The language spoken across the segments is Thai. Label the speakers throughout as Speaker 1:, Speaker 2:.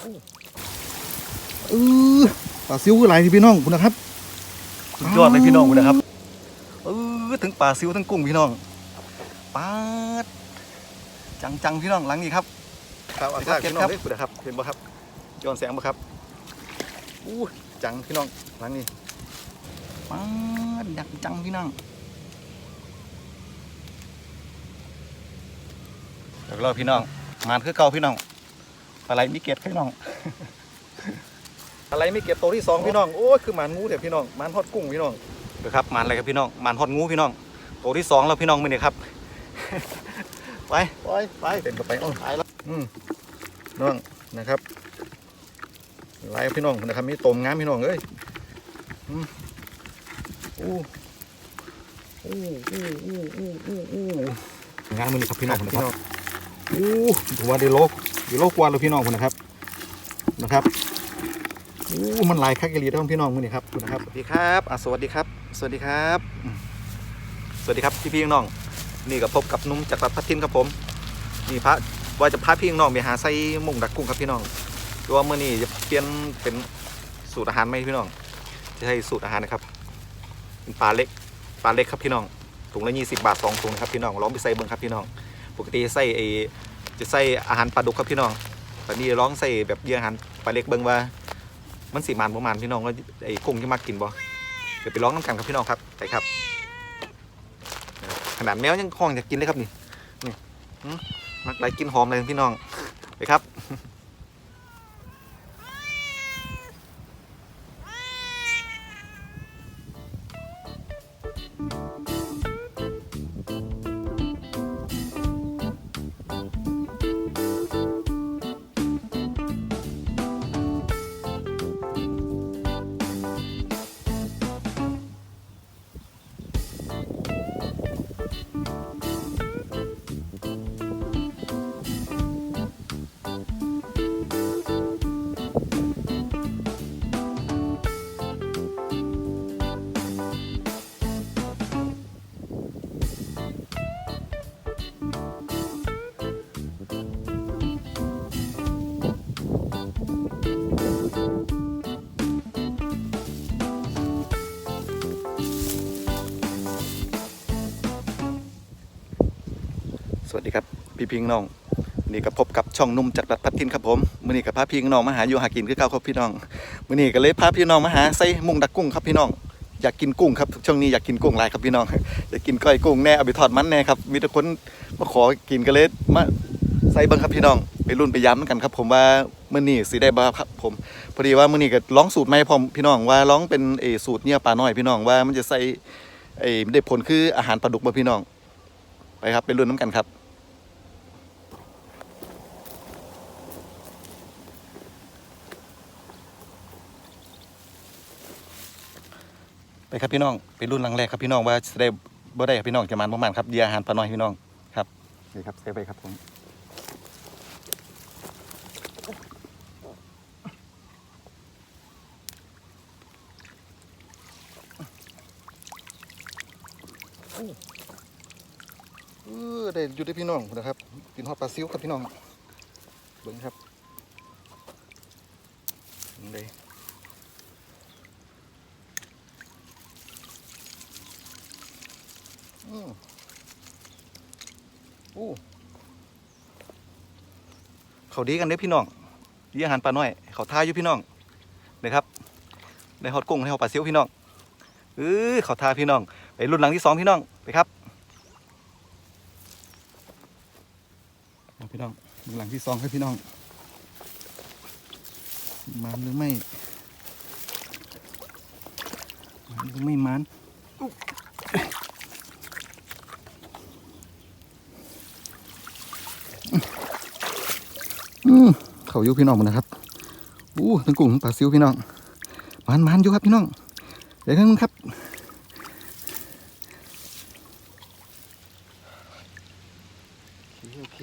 Speaker 1: เออปลาซิวคือหลายที่พี่น้องคุณนะครับ
Speaker 2: สุดยอดเลยพี่น้องคุณนะครับเออถึงปลาซิวทั้งกุ้งพี่น้องปาดจังจังๆพี่น้องหลังนี้ครับ
Speaker 1: ครับ
Speaker 2: เก็บครับเก็บครับคุณนะครับเห็นบ่ครับย้อนแสงบ่ครับอู้จังพี่น้องหลังนี้ปาดอยากจังพี่น้องเดี๋ยวเราพี่น้องมานคือเก่าพี่น้อง อะไรมีเกล็ดพี่น้องอะไรไม่เก็บตัวที่สองพี่น้องโอ้ยคือหมานงูเถอะพี่น้องหมานทอดกุ้งพี่น้องเดี๋ยวครับหมานอะไรครับพี่น้องหมานทอดงูพี่น้องตัวที่สองแล้วพี่น้องมือเนี่ยครับไป
Speaker 1: ปล่อยไป
Speaker 2: เต็นเข้าไปโอ้
Speaker 1: ตายแล้ว
Speaker 2: อืมน้องนะครับไล่พี่น้องนะครับมีต้มงามพี่น้องเอ้ยอืมอู้อู้อู้อู้อู้อู้อู้งานมือนี่ครับพี่น้องนะครับอู้ถือว่าได้โลก ได้โลกกว่าเลยพี่น้องคนนะครับนะครับอู้มันหลายคักกะลีเด้อพี่น้องมือนี้ครับคุณนะครับสวัสดีครับอะสวัสดีครับ สวัสดีครับ สวัสดีครับพี่พี่น้อง นี่กับพบกับนุ่มจากรัฐพัทินครับผมนี่พระว่าจะพาพี่น้องไปหาไส้มุงดักกุ้งครับพี่น้องตัวามื้อนี้จะเปลี่ยนเป็นสูตรอาหารไหมพี่น้อง จะใช้สูตรอาหารนะครับเป็นปลาเล็กปลาเล็กครับพี่น้องถุงละ20บาทสองถุงนะครับพี่น้องลองไปใส่เบิ่งครับพี่น้อง ปกติใส่ไอ จะใส่อาหารปลาดุกครับพี่น้อง ตอนนี้ร้องใส่แบบเยื่ออาหารปลาเล็กเบิ่งว่า มันสีมันประมาณพี่น้องก็ไอ้กุ้งที่มากินบ่เดี๋ยวไปร้องน้ำกันครับพี่น้องครับไปครับ ขนาดแมวยังคล้องจะกินเลยครับนี่นี่หืมมักไหลกินหอมเลยพี่น้องไปครับ Thank you. สวัสดีครับพี่พิงน้องนี่ก็พบกับช่องนุ่มจากรัฐพัฒทินครับผมมือนี้กับพาพี่น้องมาหาอยู่หากินคือเก่าครับพี่น้องมือนี้ก็เลยพาพี่น้องมาหาใส่มุงดักกุ้งครับพี่น้องอยากกินกุ้งครับช่วงนี้อยากกินกุ้งลายครับพี่น้องอยากกินก้อยกุ้งแน่เอาไปทอดมันแน่ครับมีแต่คนมาขอกินก็เลยมาใส่บิ่งครับพี่น้องไปรุ่นไปย้ำกันครับ ผมว่ามือนี้สิได้บ่ครับผมพอดีว่ามือนี้ก็ลองสูตรใหม่พร้อมพี่น้องว่าลองเป็นเออสูตรเนี่ยปลาน้อยพี่น้องว่ามันจะใส่ไอ้ได้ผลคืออาหารปลาดุกบ่พี่น้องไปครับไปรุ่นน้ำกันครับ ไปครับพี่น้องไปรุ่นหลังแรกครับพี่น้องว่าจะได้บ่ได้ครับพี่น้องจะมันประมาณครับเดียอาหารปลาน้อยพี่น้องครับนี่ครับเซฟไปครับผมเออได้อยู่ได้พี่น้องนะครับกินฮอดปลาซิวครับพี่น้องเบิ่งครับเบิ่งเลย อืมโอ้เขาดีกันเด้อพี่น้องเลี้ยงอาหารปลาน้อย เขาท่าอยู่พี่น้องนะครับได้ฮอดกุ้งให้ฮอดปลาซิวพี่น้องเออเขาท่าพี่น้อง ไปรุ่นหลังที่สองพี่น้องไปครับเอาพี่น้องรุ่นหลังที่สองครับพี่น้อง มันหรือไม่มันหรือไม่มัน อืม เขาอยู่พี่น้องหมดนะครับอู้ทั้งกุ้งทั้งปลาซิวพี่น้องมันมันอยู่ครับพี่น้องเดี๋ยวนึงครับโอเคโอเค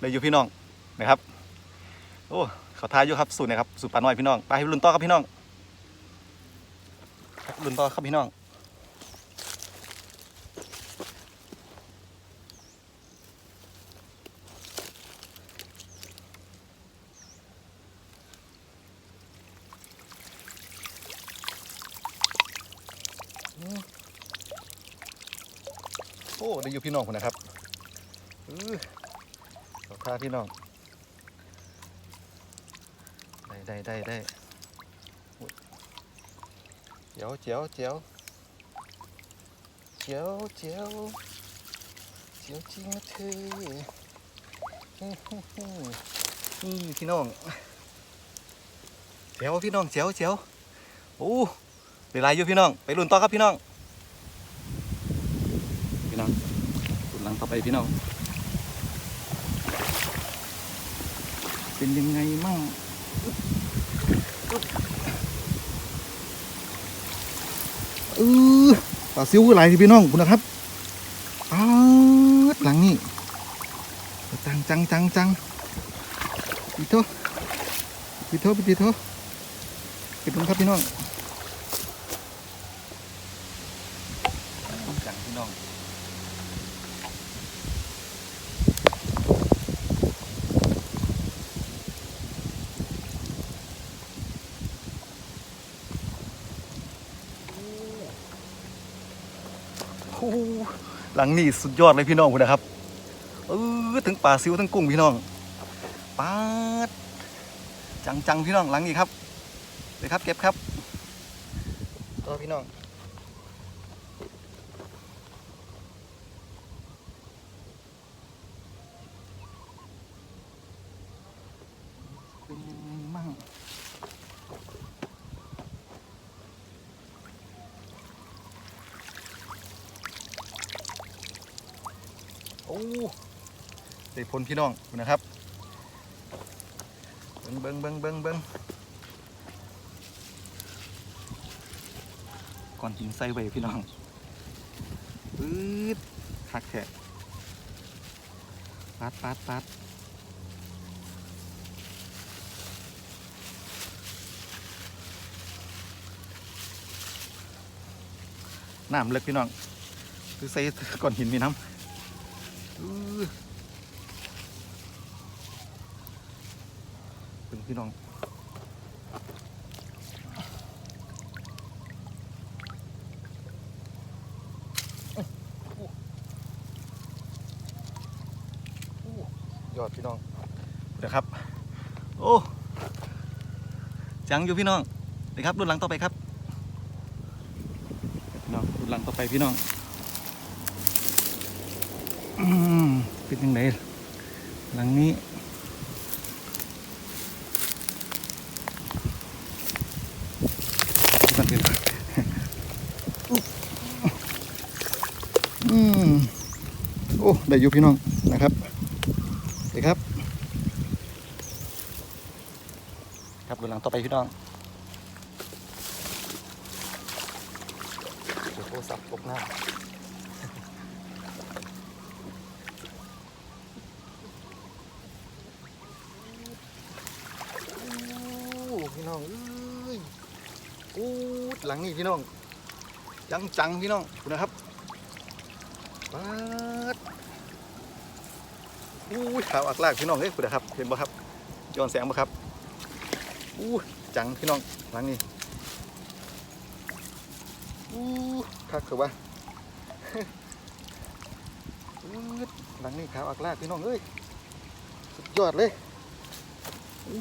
Speaker 2: เลยอยู่พี่น้อง นะครับ โอ้เขาทายอยู่ครับสูตรนะครับสูตรปลาน้อยพี่น้องไปให้รุ่นต่อครับพี่น้องรุ่นต่อครับพี่น้องโอ้ได้อยู่พี่น้องคนนะครับอื้อเขาทาพี่น้อง ได้ได้ได้ได้เจียวเจียวเจียวเจียวเจียวเจียวจริงนะเธอนี่พี่น้องเจียวพี่น้องเจียวเจียวโอ้เวลาอยู่พี่น้อง ไปรุ่นต่อครับพี่น้อง พี่น้องรุ่นหลังต่อไปพี่น้อง เป็นยังไงมั่ง
Speaker 1: เออปลาซิวคือหลายที่พี่น้องคุณนะครับอ้าวหลังนี่จังจังจังจังปิดโทปิดโทปิดโทปิดลงครับพี่น้อง
Speaker 2: โอ้โหลังนี่สุดยอดเลยพี่น้องคุณนะครับเออถึงป่าซิวทั้งกุ้งพี่น้องปาดจังจังๆพี่น้องหลังนี้ครับเลยครับเก็บครับต่อพี่น้อง เป็นยังไงมั่ง้ได้ผลพี่น้องนะครับเบิ้งเบิ้งเบิ้งเบิ้งเบิ้งก่อนกินไส้ไว้พี่น้องปื๊ดคักแท้ปัดปัดปัดน้ำเล็กพี่น้องคือใส่ก้อนหินมีน้ำอื้อเป็น พี่น้องยอดพี่น้องเดี๋ยครับ โอ้จังอยู่พี่น้องเดี๋ยครับรุ่นหลังต่อไปครับพี่น้องหลังต่อไปพี่น้องอืมเป็นยังไงหลังนี้เป็นอืมโอ้ ได้ยู่พี่น้องนะครับเดี๋ยวครับ ครับดูหลังต่อไปพี่น้องเดี๋ยวโทรศัพท์ตกหน้าพี่น้องเอ้ยโอ้หลังนี่พี่น้อง จังจังพี่น้องนะครับปัด อู้ขาวอักลากพี่น้องเอ้ยคุณครับ เห็นบ่ครับย้อนแสงบ่ครับอู้จังพี่น้องหลังนี้อู้คักเถอะวะอื้หลังนี้ขาวอักลากพี่น้องเอ้ยสุดยอดเลยอู้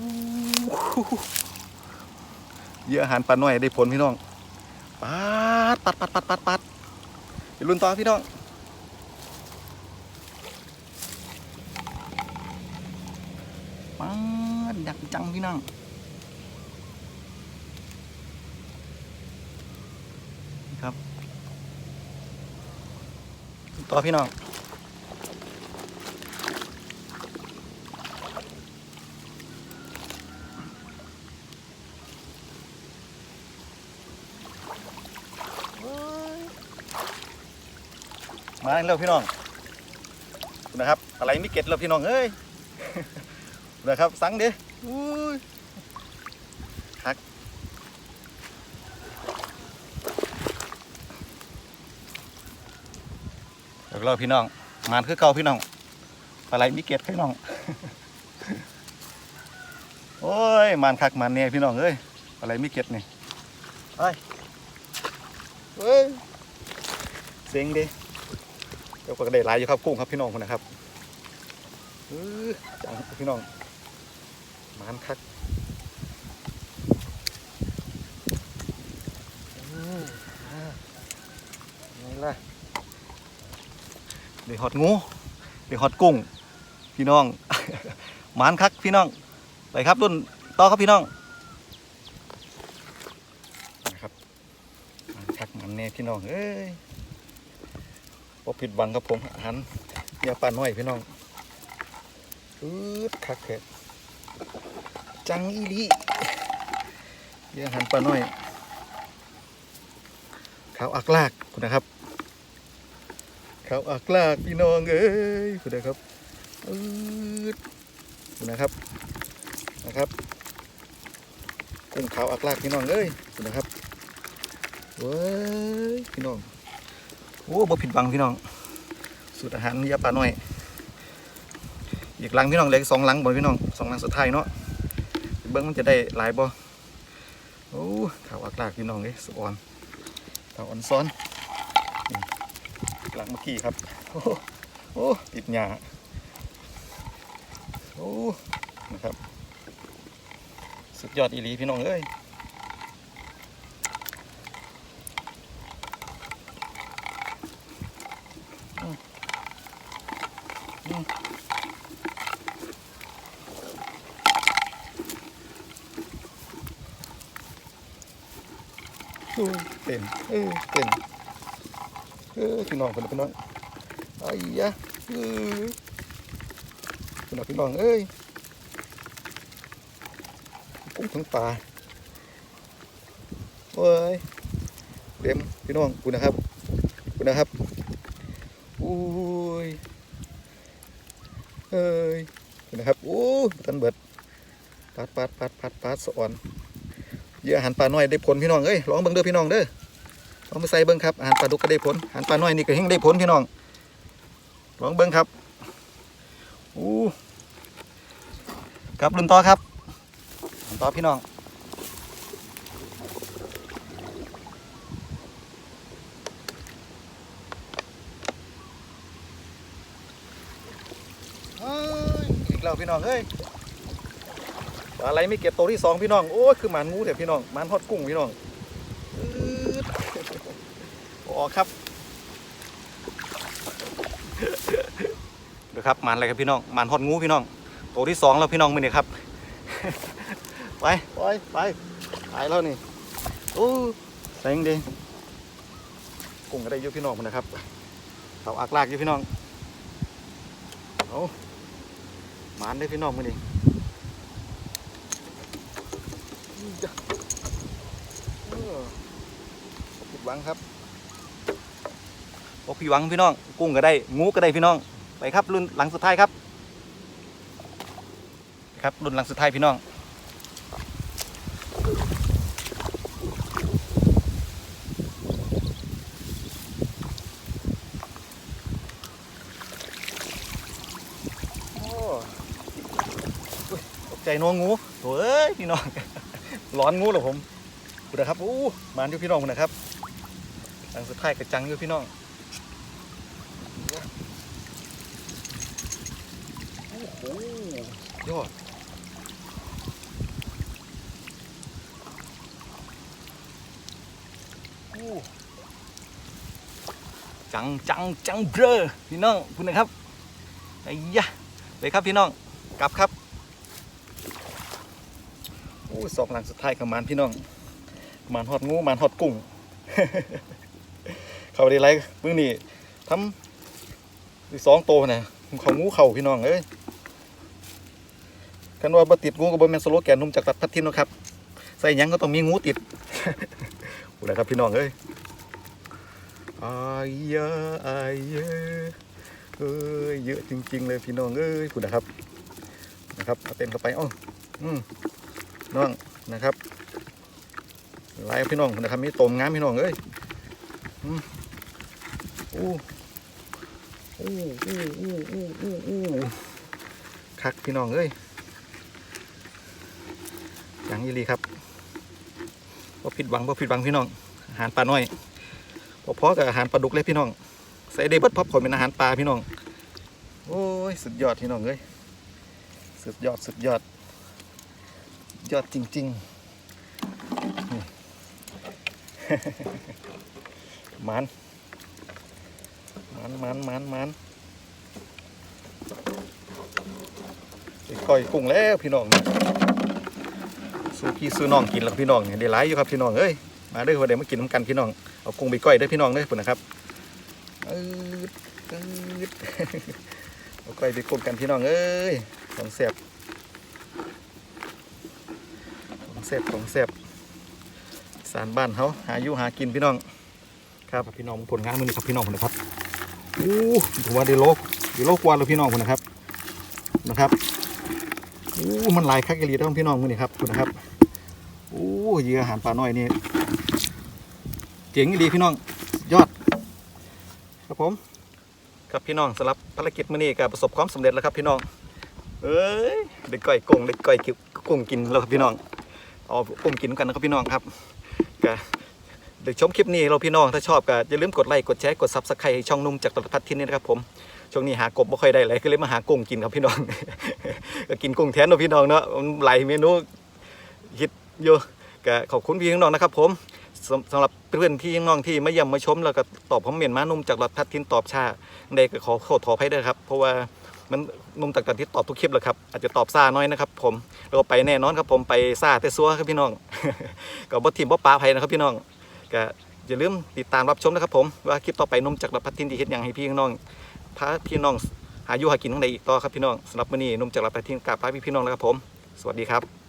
Speaker 2: เยอะอาหารปลาหน่อยได้ผลพี่น้องปัดปัดปัดปัดปัดปัดเดี๋ยวลุ้นต่อพี่น้องปั ดักจังพี่น้องครับ ต่อพี่น้องมาแล้วพี่น้องนะครับ อะไรไม่เก็ตแล้วพี่น้องเอ้ยนะครับ สังดิ อุ้ยฮักเดี๋ยวเราพี่น้องมานคือเก่าพี่น้องปลาไหลมีเกล็ดพี่น้อง โอ้ยมานคักมานเนี่ยพี่น้องเอ้ยปลาไหลมีเกล็ดนี่ไปเฮ้ยเสียงดิเดี๋ยวก็ได้หลายอยู่ครับกุ้งครับพี่น้องคนนะครับเออจังพี่น้อง มานคักอืมอ่าไงล่ะเดี๋ยวหอดงูเดี๋ยวหอดกุ้ง พี่น้องมานคักพี่น้อง ไปครับรุ่นต่อครับพี่น้องนะครับมานคักมันแน่พี่น้องเอ้ยพอผิดหวังครับผมอาหารยาปลาน้อยพี่น้องอืดคักแค่ จังอีลีเยาอาหารปลาน้อยขาวอักลากคุณนะครับขาวอักลากพี่น้องเอ้ยคุณนะครับอืดคุณนะครับนะครับกุ้งขาวอักลากพี่น้องเอ้ยคุณนะครับเว้ยพี่น้องโอ้บ่ผิดหวังพี่น้องสูตรอาหารยาปลาหน่อยอีกหลังพี่น้องเหล็กสองหลังบ่พี่น้องสองหลังสุดท้ายเนาะ เบิ้งมันจะได้หลายบ่โอ้ขาวอักลากพี่น้องเอ้ยสวอนเต่าอ่อนซ้อนหลังเมื่อกี้ครับ โอ้โอ้ติดหญ้าโอ้นะครับ สุดยอดอีหลีพี่น้องเอ้ยอืมอืมโอ้ย เต้นเออเต้นเออพี่น้องคนละพี่น้องไอ้ยะเออพี่น้องพี่น้องเอ้ยกุ้งทั้งปลาโอ้ยเต็มพี่น้องคุณนะครับคุณนะครับอุ้ยเอ้ยคุณนะครับโอ้ตันเบิดปัดปัดปัดปัดปัดสะอ่อน เยื่อาหารปลาน้อยได้ผลพี่น้องเอ้ยลองเบิ่งเด้อพี่น้องเด้อลองไปใส่เบิ่งครับอาหารปลาดุกก็ได้ผลอาหารปลาน้อยนี่ก็เฮงได้ผลพี่น้องลองเบิ่งครับอู้ครับรุ่นต่อครับรุ่นต่อพี่น้องเอ้ยอีกแล้วพี่น้องเอ้ย ปลาอะไรไม่เก็บตัวที่สองพี่น้องโอ้ยคือหมันงูเถอะพี่น้องหมันทอดกุ้งพี่น้องอืดออกครับเดี๋ยวครับหมันอะไรครับพี่น้องหมันทอดงูพี่น้องตัวที่สองแล้วพี่น้องมือนี่ครับไปไปไปไปแล้วนี่โอ้แสงดีกุ้งก็ได้เยอะพี่น้องมันนะครับเต่าอักลากอยู่พี่น้องเอาหมานได้อพี่น้องมือนี้อื้อจ้ะเออบ่ผิดห วังครับโอ้พี่หวังพี่น้อง กุ้งก็ได้งูก็ได้พี่น้อง ไปครับรุ่นหลังสุดท้ายครับ ครับรุ่นหลังสุดท้ายพี่น้องโอ้อุ๊ยตกใจน้องงูโถ่เอ้ยพี่น้อง ร้อนงูเหรอผมดูนะครับอู้มานอยู่พี่น้องคุณนะครับ หลังสุดท้ายกระจังอยู่พี่น้องโอ้โหยอดโอ้จังจังจังเบลอพี่น้องคุณนะครับไอ้ยะไปครับพี่น้องกลับครับโอ้ยสองหลังสุดท้ายกับมานพี่น้องมานฮอดงูมานฮอดกุ้ง เขาได้ไรเมื่อนี้ทำอีสองโตนะเขางูเข่าพี่น้องเอ้ยกันว่าบติดงูกับบแมนสโลแกนนุ่มจากตัดพัดทินนะครับ ใส่ยังก็ต้องมีงูติดโอ้ยครับพี่น้องเอ้ยอายะอายเยะเอ้ยเยอะจริง ๆ เลยพี่น้องเอ้ยคุณนะครับนะครับเอาเต็มเข้าไปอ้าอืมน้องนะครับหลายพี่น้องนะครับมีต้มงามพี่น้องเอ้ยอืม อ้โอ้โอ้โอ้โอ้โอ้โอ้คักพี่น้องเอ้ยอย่างนี้ลีครับพอผิดหวังพอผิดหวังพี่น้อง อาหารปลาน้อยพอๆกับอาหารปลาดุกเลยพี่น้อง ใส่ได้บิดพอบขอนเป็นอาหารปลาพี่น้อง โอ้ยสุดยอดพี่น้องเอ้ย สุดยอดสุดยอด ยอดจริงๆมัน มันมันมันมันไปก่อยกุ้งแล้วพี่น้องนี่สู้พี่สู้น้องกินแล้วพี่น้องเนี่ยได้หลายอยู่ครับพี่น้องเอ้ยมาเด้อวันเดี๋ยวมากินน้ำกันพี่น้องเอากุ้งไปก้อยเด้พี่น้องเด้อพุ่นนะครับอืดอืดเอาก้อยไปกุ้งกันพี่น้องเอ้ยของแซ่บของแซ่บของแซ่บสารบ้านเขาหาอยู่หากินพี่น้องครับพี่น้องผลงานมือนี้ครับพี่น้องคนนะครับ อ้ถือว่าได้โลกได้โลกกว่าเลยพี่น้องคนนะครับนะครับโอ้มันหลายคักกะลีต้องพี่น้องมือนี้ครับคุณนะครับโอ้เหยื่ออาหารปลาน้อยนี่เจ๋งดีพี่น้องยอด ครับผม ครับพี่น้องสำหรับภารกิจมื้อนี้ก็ประสบความสำเร็จแล้วครับพี่น้อง เอ้ยเด็กก้อยกงเด็กก้อยกุ้งกินแล้วครับพี่น้องเอากุ้งกินกันนะครับพี่น้องครับก็ เดี๋ยวชมคลิปนี้เราพี่น้องถ้าชอบก็อย่าลืมกดไลค์กดแชร์กดซับสไครต์ช่องนุ่มจากตลาดพัดทินนี่นะครับผมช่วงนี้หากบไม่ค่อยได้เลยก็เลยมาหากุ้งกินครับพี่น้อง ก็กินกุ้งแทนเนาะพี่น้องเนาะหลายเมนูฮิตเยอะก็ขอบคุณพี่น้องนะครับ ผมสำหรับเพื่อนพี่น้องที่มาเยี่ยมมาชมแล้วก็ตอบคอมเมนต์มานุ่มจากตลาดพัดทินตอบชาเด็กก็ขอขอโทษให้ด้วยครับ เพราะว่ามันนุ่มตักตันที่ตอบทุกคลิปแหละครับอาจจะตอบซ่าน้อยนะครับผมแล้วก็ไปแน่นอนครับผมไปซ่าแต่ซัวครับพี่น้องก็บ่ทีมบ่ปลาไผนะครับพี่น้อง ก็อย่าลืมติดตามรับชมนะครับผมว่าคลิปต่อไปนุ่มจากรับพัดทินที่เฮ็ดอย่างให้พี่น้องพาพี่น้องหาอยู่หากินข้างในอีกต่อครับพี่น้องสำหรับมื้อนี้นุ่มจากรับพัดทินกราบพาพี่พี่น้องแล้วครับผม สวัสดีครับ